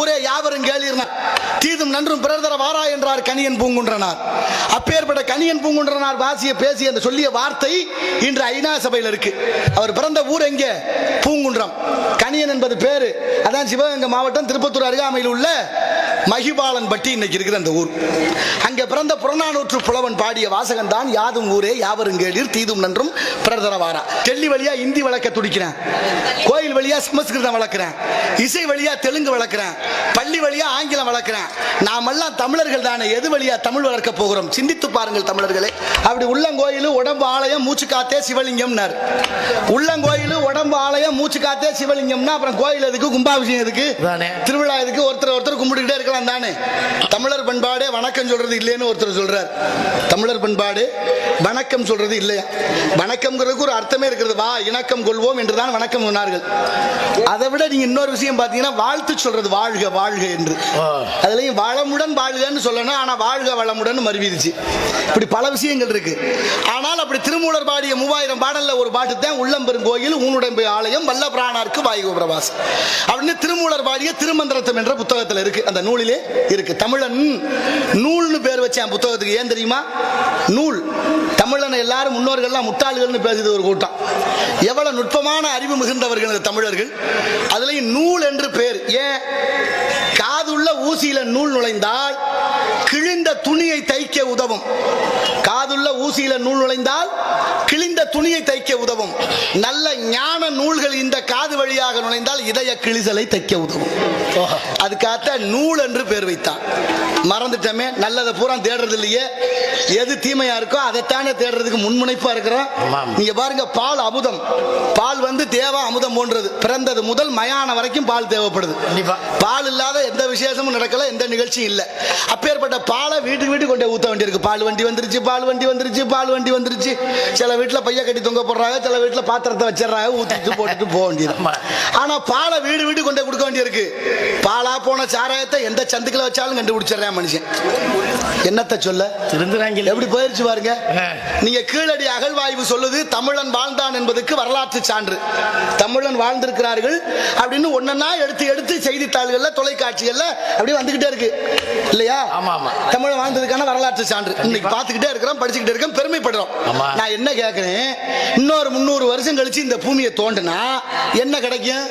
ஊரே யாவரும் கேளீர்னார் தீதும் நன்றும் பிறர்தர வாரா என்றார் கணியன் பூங்குன்றனார். அப்பேற்பட்ட கணியன் பூங்குன்றனார் வாசிய பேசிய அந்த சொல்லிய வார்த்தை இன்று ஐநா சபையில் இருக்கு. அவர் பிறந்த ஊர் எங்கே? பூங்குன்றம். கனியன் என்பது பேரு. அதான் சிவகங்கை மாவட்டம் திருப்பத்தூர் அருகாமையில் உள்ள மகிபாலன் பட்டி இன்னைக்கு இருக்கிற அந்த ஊர். அங்கே பிறந்த புறநானூற்று புலவன் பாடிய வாசகன் தான் யாதும் ஊரே யாவரும் கேளீர் தீதும் நன்றும் பிறர் தர வாரா. டெல்லி வழியா இந்தி வளர்க்க துடிக்கிறேன். கோயில் வழியா சமஸ்கிருதம் வளர்க்குறேன். இசை வழியா தெலுங்கு வளர்க்குறேன். பள்ளி வழியா ஆங்கிலம் வளர்க்குறேன். நாமெல்லாம் தமிழர்கள் தானே எது வழியா தமிழ் வளர்க்க போகிறோம்? சிந்தித்து பாருங்கள் தமிழர்களே. அப்படி உள்ளங்கோயில் உடம்பு ஆலயம் மூச்சு காத்தே சிவலிங்கம்னார். உள்ளங்கோயில் உடம்பு ஆலயம் மூச்சு காத்தே சிவலிங்கம்னா அப்புறம் கோயில் எதுக்கு கும்பாபிஷேகம் எதுக்கு. திருவிழா எதுக்கு? ஒருத்தர் ஒருத்தர் கும்பிட்டுக்கிட்டே இருக்கலாம். தானே தமிழர் பண்பாடு வணக்கம் சொல்றது இல்லைன்னு ஒருத்தர் சொல்றார். தமிழர் பண்பாடு வணக்கம் சொல்றது இல்லையா? வணக்கம்ங்கிறதுக்கு ஒரு அர்த்தமே இருக்கிறது. வா இணக்கம் கொள்வோம் என்றுதான் வணக்கம் சொன்னார்கள். அதை விட நீங்க இன்னொரு விஷயம் பார்த்தீங்கன்னா வாழ்த்து சொல்றது வாழ்க வாழ்க என்று. அதுலயும் வளமுடன் வாழ்கன்னு சொல்லணும். ஆனா வாழ்க வளமுடன் மறுவிடுச்சு இப்படி பல விஷயங்கள் இருக்கு. ஆனால் அப்படி திருமூலர் பாடிய மூவாயிரம் பாடல்ல ஒரு பாட்டு தான் உள்ளம் பெரும் கோயில் ஊனுடம்பு ஆலயம் வல்ல பிராணார்க்கு வாயு பிரவாசம் அப்படின்னு திருமூலர் பாடிய திருமந்திரத்தம் என்ற புத்தகத்துல இருக்கு. அந்த நூலிலே இருக்கு. தமிழன் நூல்னு பேர் வச்சேன் புத்தகத்துக்கு ஏன் தெரியுமா? நூல். தமிழன் எல்லாரும் முன்னோர்கள்லாம் முட்டாள்கள்னு பேசுது ஒரு கூட்டம். எவ்வளவு நுட்பமான அறிவு மிகுந்தவர்கள் இந்த தமிழர்கள். அதுலயும் நூல் என்று பேர். ஏன்? காதுள்ள ஊசியில நூல் நுழைந்தால் கிழிந்த துணியை தைக்க உதவும். காதுள்ள ஊசியில நூல் நுழைந்தால் கிழிந்த துணியை தைக்க உதவும். நல்ல ஞான நூல்கள் இந்த காது வழியாக நுழைந்தால் இதய கிழிசலை தைக்க உதவும். அதுக்காக நூல் என்று பேர் வைத்தான். மறந்துட்டமே நல்லதை பூரா தேடுறது இல்லையே. எது தீமையா இருக்கோ அதைத்தானே தேடுறதுக்கு முன்முனைப்பா இருக்கிறோம். நீங்க பாருங்க பால் அமுதம். பால் தேவா அமுதம் போன்றது. பிறந்தது முதல் மயான வரைக்கும் பால் தேவைப்படுது. பால் இல்லாத எந்த விசேஷமும் நடக்கல எந்த நிகழ்ச்சியும் இல்ல. அப்பேற்பட்ட பாலை வீட்டுக்கு வீட்டுக்கு கொண்டு ஊத்த வேண்டியிருக்கு. பால் வண்டி வந்துருச்சு பால் வண்டி வந்துருச்சு பால் வண்டி வந்துருச்சு. சில வீட்டுல பைய கட்டி தொங்க போடுறாங்க சில வீட்டுல பாத்திரத்தை வச்சிடுறாங்க ஊத்திட்டு போட்டுட்டு போக வேண்டியது ஆமா. ஆனா பாலை வீடு வீடு கொண்டு கொடுக்க வேண்டியிருக்கு. பாலா போன சாராயத்தை எந்த சந்துக்குள்ள வச்சாலும் கண்டுபிடிச்சிடுறேன் மனுஷன். என்னத்தை சொல்ல? எப்படி போயிருச்சு பாருங்க. நீங்க கீழடி அகழ்வாய்வு சொல்லுது தமிழன் வாழ்ந்தான் என்பதற்கு வரலாற்று சான்று. தமிழன் வாழ்ந்திருக்கிறார்கள் அப்படின்னு ஒன்னொன்னா எடுத்து எடுத்து செய்தித்தாள்கள்ல தொலைக்காட்சிகள்ல அப்படியே வந்துகிட்டே இருக்கு. இல்லையா? ஆமா, ஆமா. தமிழன் வாழ்ந்ததுக்கான வரலாற்று சான்று. இன்னைக்கு பார்த்துக்கிட்டே இருக்கிறோம் படிச்சுக்கிட்டே இருக்கோம் பெருமைப்படுறோம். நான் என்ன கேட்கிறேன் இன்னொரு முந்நூறு வருஷம் கழிச்சு இந்த பூமியை தோண்டுனா என்ன கிடைக்கும்?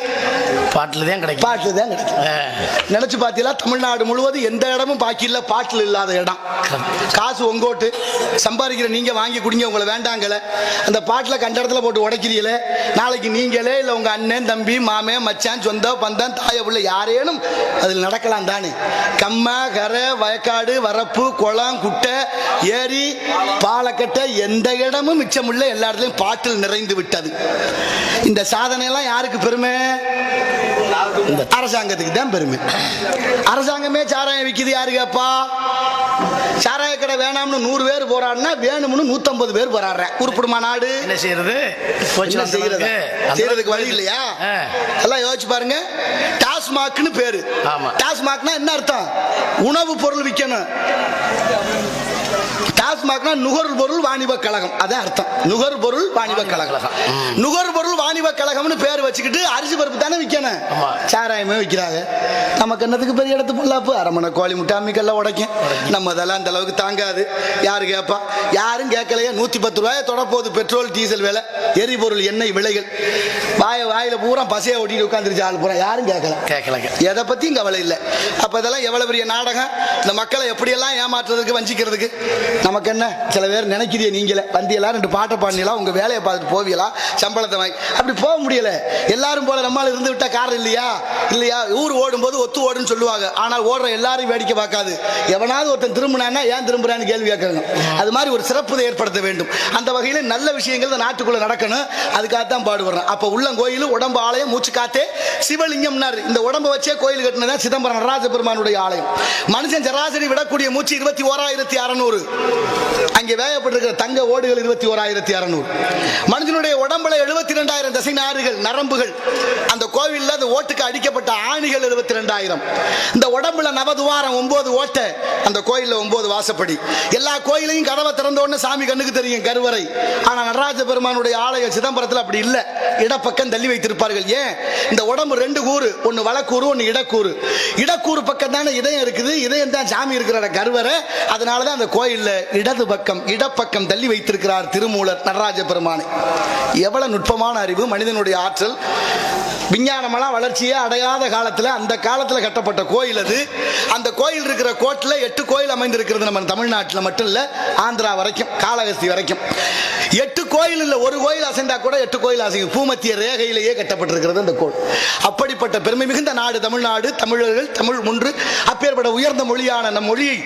பாட்டில் தான் கிடைக்கும். பாட்டு தான் கிடைக்கும். நினைச்சு பார்த்தீங்களா தமிழ்நாடு முழுவதும் எந்த இடமும் பாக்கி இல்ல பாட்டில் இல்லாத இடம். காசு உங்கோட்டு சம்பாதிக்கிற நீங்க வாங்கி குடிங்க உங்களை வேண்டாங்கல. அந்த பாட்டில் கண்ட இடத்துல போட்டு உடைக்கிறீங்களே. நாளைக்கு நீங்களே இல்ல உங்க அண்ணன் தம்பி மாமே மச்சான் சொந்த பந்தம் தாய புள்ள யாரேனும் அதில் நடக்கலாம் தானே. கம்மா கரை வயக்காடு வரப்பு குளம் குட்டை ஏரி பாலக்கட்டை எந்த இடமும் மிச்சமுள்ள எல்லா இடத்துலையும் பாட்டில் நிறைந்து விட்டது. இந்த சாதனை எல்லாம் யாருக்கு பெருமை? அரசாங்கத்துக்கு தான் பெருமை. அரசாங்கமே சாராயம் விக்குது யாரு கேப்பா? சாராய கடை வேணாம்னு நூறு பேர் போராடினா வேணும்னு நூத்தம்பது பேர் போராடுறேன் உருப்படுமா நாடு? என்ன செய்யறது? செய்யறது? செய்யறதுக்கு வழி. இல்லையா. எல்லாம் யோசிச்சு பாருங்க. டாஸ்மாக்னு பேரு. ஆமா. டாஸ்மாக்னா என்ன அர்த்தம்? உணவு பொருள் விற்கணும் டாஸ்மாக்னா நுகர்பொருள் வாணிப கழகம். அதான் அர்த்தம். நுகர்பொருள் வாணிப கழகம். நுகர்பொருள் வாணிப கழகம்னு பேர் வச்சுக்கிட்டு அரிசி பருப்பு தானே விற்கணும். சாராயமே விற்கிறாங்க நமக்கு என்னத்துக்கு பெரிய இடத்து பொல்லாப்பு? அரமணை கோழி முட்டை அம்மிக்கெல்லாம் உடைக்கும். நம்ம அதெல்லாம் அந்த அளவுக்கு தாங்காது. யாரு கேட்பா யாரும் கேட்கலையே. நூத்தி பத்து ரூபாய் தொடப்போகுது. பெட்ரோல் டீசல் விலை எரிபொருள் எண்ணெய் விலைகள். வாய வாயில பூரா பசையை ஓட்டிட்டு உட்காந்துருச்சு ஆள் பூரா. யாரும் கேட்கல. கேட்கலங்க. எதை பத்தியும் கவலை இல்லை. அப்ப இதெல்லாம் எவ்வளவு பெரிய நாடகம்? இந்த மக்களை எப்படியெல்லாம் ஏமாற்றுறதுக்கு வஞ்சிக்கிறதுக்கு? நமக்கு என்ன சில பேர் நினைக்கிறீங்க நீங்களே. வந்தியெல்லாம் ரெண்டு பாட்டை பாடினீங்களா? உங்க வேலையை பார்த்துட்டு போவீங்களா? சம்பளத்தை வாங்கி. அப்படி போக முடியல. எல்லாரும் போல நம்மளால் இருந்து விட்டா கார் இல்லையா? இல்லையா? ஊர் ஓடும்போது ஒத்து ஓடுன்னு சொல்லுவாங்க. ஆனால் ஓடுற எல்லாரும் வேடிக்கை பார்க்காது. எவனாவது ஒருத்தன் திரும்பினான்னா ஏன் திரும்புறான்னு கேள்வி கேட்கறாங்க. அது மாதிரி ஒரு சிறப்பு ஏற்படுத்த வேண்டும். அந்த வகையில் நல்ல விஷயங்கள் இந்த நாட்டுக்குள்ள நடக்கணும். அதுக்காகத்தான் பாடுபடுறோம். அப்ப உள்ளங்கோயில் உடம்பு ஆலயம் மூச்சு காத்தே சிவலிங்கம்னாரு. இந்த உடம்பை வச்சே கோயில் கட்டினதான் சிதம்பரம் நடராஜ பெருமானுடைய ஆலயம். மனுஷன் சராசரி விடக்கூடிய மூச்சு இருபத்தி ஓராயிரத்தி அறநூறு. அங்கே வேகப்பட்டிருக்கிற தங்க ஓடுகள் இருபத்தி ஓராயிரத்தி அறநூறு. மனிதனுடைய உடம்புல எழுபத்தி ரெண்டாயிரம் தசை நாறுகள் நரம்புகள். அந்த கோவில்ல அந்த ஓட்டுக்கு அடிக்கப்பட்ட ஆணிகள் எழுபத்தி ரெண்டாயிரம் இந்த உடம்புல நவதுவாரம் ஒன்பது ஓட்டை அந்த கோயிலில் ஒன்பது வாசப்படி. எல்லா கோயிலையும் கதவை திறந்த உடனே சாமி கண்ணுக்கு தெரியும் கருவறை. ஆனால் நடராஜ பெருமானுடைய ஆலயம் சிதம்பரத்தில் அப்படி இல்லை. இடப்பக்கம் தள்ளி வைத்திருப்பார்கள். ஏன்? இந்த உடம்பு ரெண்டு கூறு ஒன்னு வலக்கூறு ஒன்னு இடக்கூறு. இடக்கூறு பக்கம் தானே இதயம் இருக்குது. இதயம் தான் சாமி இருக்கிற கருவறை. அதனால தான் அந்த கோயில் கோயில்ல இடது பக்கம் இடப்பக்கம் தள்ளி வைத்திருக்கிறார் திருமூலர் நடராஜ பெருமானை. எவ்வளவு நுட்பமான அறிவு மனிதனுடைய ஆற்றல். விஞ்ஞானமெல்லாம் வளர்ச்சியே அடையாத காலத்துல அந்த காலத்துல கட்டப்பட்ட கோயில் அது. அந்த கோயில் இருக்கிற கோட்டில் எட்டு கோயில் அமைந்திருக்கிறது நம்ம தமிழ்நாட்டில் மட்டும் இல்ல ஆந்திரா வரைக்கும் காளகஸ்தி வரைக்கும். எட்டு கோயில் இல்லை ஒரு கோயில் அசைந்தா கூட எட்டு கோயில் அசையும். பூமத்திய ரேகையிலேயே கட்டப்பட்டிருக்கிறது அந்த கோள். அப்படிப்பட்ட பெருமை மிகுந்த நாடு தமிழ்நாடு தமிழர்கள் தமிழ் ஒன்று அப்பேற்பட்ட உயர்ந்த மொழியான நம் மொழியை